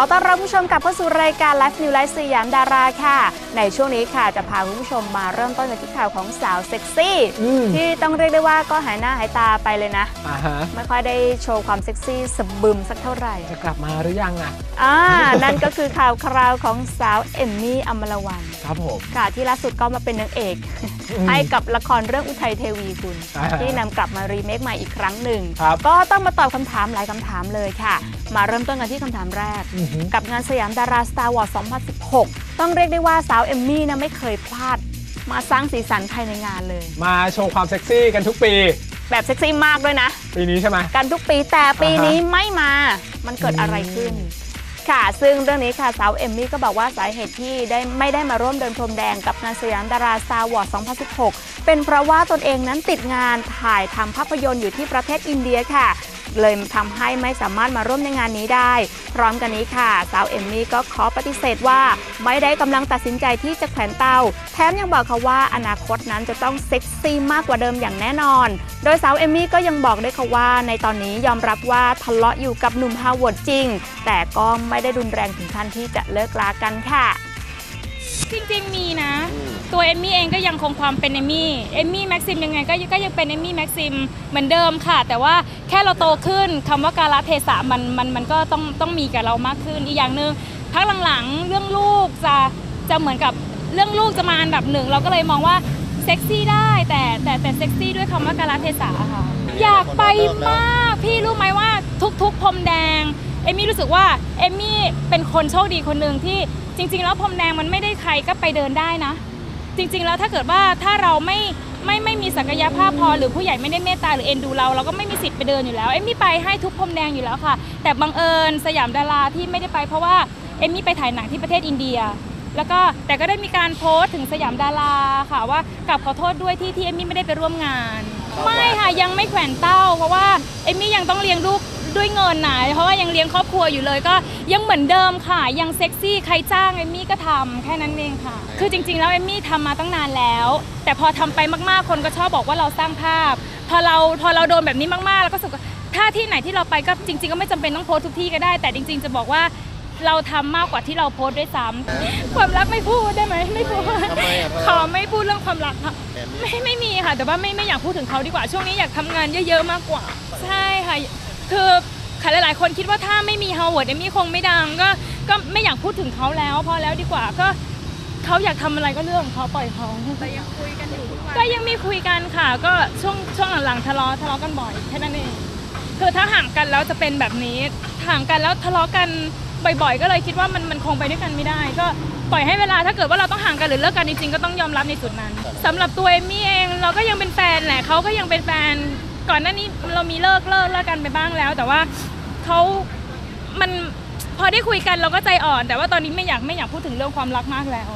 ขอต้อนรับผู้ชมกลับเข้าสู่รายการ Life New Life สยามดาราค่ะ ในช่วงนี้ค่ะจะพาคุณผู้ชมมาเริ่มต้นกันที่ข่าวของสาวเซ็กซี่ อืม ที่ต้องเรียกได้ว่าก็หายหน้าหายตาไปเลยนะ อ่าฮะไม่ค่อยได้โชว์ความเซ็กซี่สะบึมสักเท่าไหร่จะกลับมาหรือยังอะ อ่า นั่นก็คือข่าวคราวของสาวเอมมี่อมรวันครับผม ค่ะที่ล่าสุดก็มาเป็นนางเอก อืมให้กับละครเรื่องอุทัยเทวีคุณ อ่าฮะที่นำกลับมารีเมคใหม่อีกครั้งหนึ่ง ครับ ก็ต้องมาตอบคำถามหลายคำถามเลยค่ะ มาเริ่มต้นกันที่คำถามแรกอือหือกับงานสยามดารา Star Wars 2016 ต้องเรียกได้ว่าสาวเอมมี่นะไม่เคยพลาด มาสร้างสีสันภายในงานเลย มาโชว์ความเซ็กซี่กันทุกปี แบบเซ็กซี่มากด้วยนะ ปีนี้ใช่ไหมกันทุกปีแต่ปีอ่าฮะนี้ไม่มา มันเกิดอะไรขึ้นค่ะ ซึ่งเรื่องนี้ค่ะสาวเอมมี่ก็บอกว่าสาเหตุที่ได้ไม่ได้มาร่วมเดินพรมแดงกับงานสยามดารา Star Wars 2016 เป็นเพราะว่าตนเองนั้นติดงานถ่ายทำภาพยนตร์อยู่ที่ประเทศอินเดียค่ะ เลยทำให้ไม่สามารถมาร่วมในงานนี้ได้ พร้อมกันนี้ค่ะ สาวเอมมี่ก็ขอปฏิเสธว่าไม่ได้กำลังตัดสินใจที่จะแขวนเตา แถมยังบอกค่ะว่าอนาคตนั้นจะต้องเซ็กซี่มากกว่าเดิมอย่างแน่นอน โดยสาวเอมมี่ก็ยังบอกด้วยค่ะว่าในตอนนี้ยอมรับว่าทะเลาะอยู่กับหนุ่มฮาวเวิร์ดจริง แต่ก็ไม่ได้รุนแรงถึงขั้นที่จะเลิกลากันค่ะ จริงๆมีนะ ตัวเอมมี่เองก็ยังคงความเป็นเอมมี่เอมมี่แม็กซิมยังไงก็ก็ยังเป็นเอมมี่แม็กซิมเหมือนเดิมค่ะ แต่ว่าแค่เราโตขึ้นคำว่าการละเทศะมันมันมันก็ต้องต้องมีกับเรามากขึ้นอีกอย่างหนึ่งพักหลังๆเรื่องลูกจะจะเหมือนกับเรื่องลูกจะมาอันดับหนึ่งเราก็เลยมองว่าเซ็กซี่ได้แต่แต่แต่เซ็กซี่ด้วยคำว่าการละเทศะค่ะอยากไปมาก พี่รู้ไหมว่าทุกๆพรมแดง เอมมี่รู้สึกว่าเอมมี่เป็นคนโชคดีคนหนึ่งที่จริง ๆ แล้วพรมแดงมันไม่ได้ใครก็ไปเดินได้นะ จริง ๆ แล้วถ้าเกิดว่าถ้าเราไม่ไม่ไม่มีศักยภาพพอหรือผู้ใหญ่ไม่ได้เมตตาหรือเอ็นดูเราเราก็ไม่มีสิทธิ์ไปเดินอยู่แล้วเอมมี่ไปให้ทุกพรมแดงอยู่แล้วค่ะ แต่บังเอิญสยามดาราที่ไม่ได้ไปเพราะว่าเอมมี่ไปถ่ายหนังที่ประเทศอินเดีย แล้วก็แต่ก็ได้มีการโพสต์ถึงสยามดาราค่ะว่ากลับขอโทษด้วยที่ที่เอมมี่ไม่ได้ไปร่วมงาน ไม่ค่ะยังไม่แขวนเต้า เพราะว่าเอมมี่ยังต้องเลี้ยงลูก ด้วยเงินนะเพราะว่ายังเลี้ยงครอบครัวอยู่เลยก็ยังเหมือนเดิมค่ะ ยังเซ็กซี่ใครจ้างเอมมี่ก็ทำแค่นั้นเองค่ะ คือจริง ๆ แล้วเอมมี่ทำมาตั้งนานแล้ว แต่พอทำไปมากๆคนก็ชอบบอกว่าเราสร้างภาพ พอเราพอเราโดนแบบนี้มากๆ แล้วก็รู้สึกว่าถ้าที่ไหนที่เราไปก็จริง ๆ ก็ไม่จำเป็นต้องโพสต์ทุกที่ก็ได้ แต่จริง ๆ จะบอกว่าเราทำมากกว่าที่เราโพสต์ด้วยซ้ำความรักไม่พูดได้ไหมไม่พูดทำไมอะขอไม่พูดเรื่องความรักค่ะไม่ไม่มีค่ะ แต่ว่าไม่ไม่อยากพูดถึงเขาดีกว่าช่วงนี้อยากทำงานเยอะๆมากกว่า ใช่ค่ะ คือใครหลาย ๆ คนคิดว่าถ้าไม่มีฮาวเวิร์ดเอมมี่คงไม่ดังก็ก็ไม่อยากพูดถึงเขาแล้ว พอแล้วดีกว่าก็เขาอยากทำอะไรก็เรื่องของเขาปล่อยเขา แต่ยังคุยกันอยู่ก็ยังมีคุยกันค่ะ ก็ช่วงช่วงหลังๆทะเลาะทะเลาะกันบ่อยแค่นั้นเองคือถ้าห่างกันแล้วจะเป็นแบบนี้ห่างกันแล้วทะเลาะกันบ่อยๆ ก็เลยคิดว่ามันมันคงไปด้วยกันไม่ได้ ก็ปล่อยให้เวลาถ้าเกิดว่าเราต้องห่างกันหรือเลิกกันจริงๆก็ต้องยอมรับในจุดนั้นสำหรับตัวเอมมี่เองเราก็ยังเป็นแฟนแหละเขาก็ยังเป็นแฟน ก่อนหน้านี้เรามีเลิกเลิกเลิกกันไปบ้างแล้ว แต่ว่าเขามันพอได้คุยกันเราก็ใจอ่อน แต่ว่าตอนนี้ไม่อยากไม่อยากพูดถึงเรื่องความรักมากแล้ว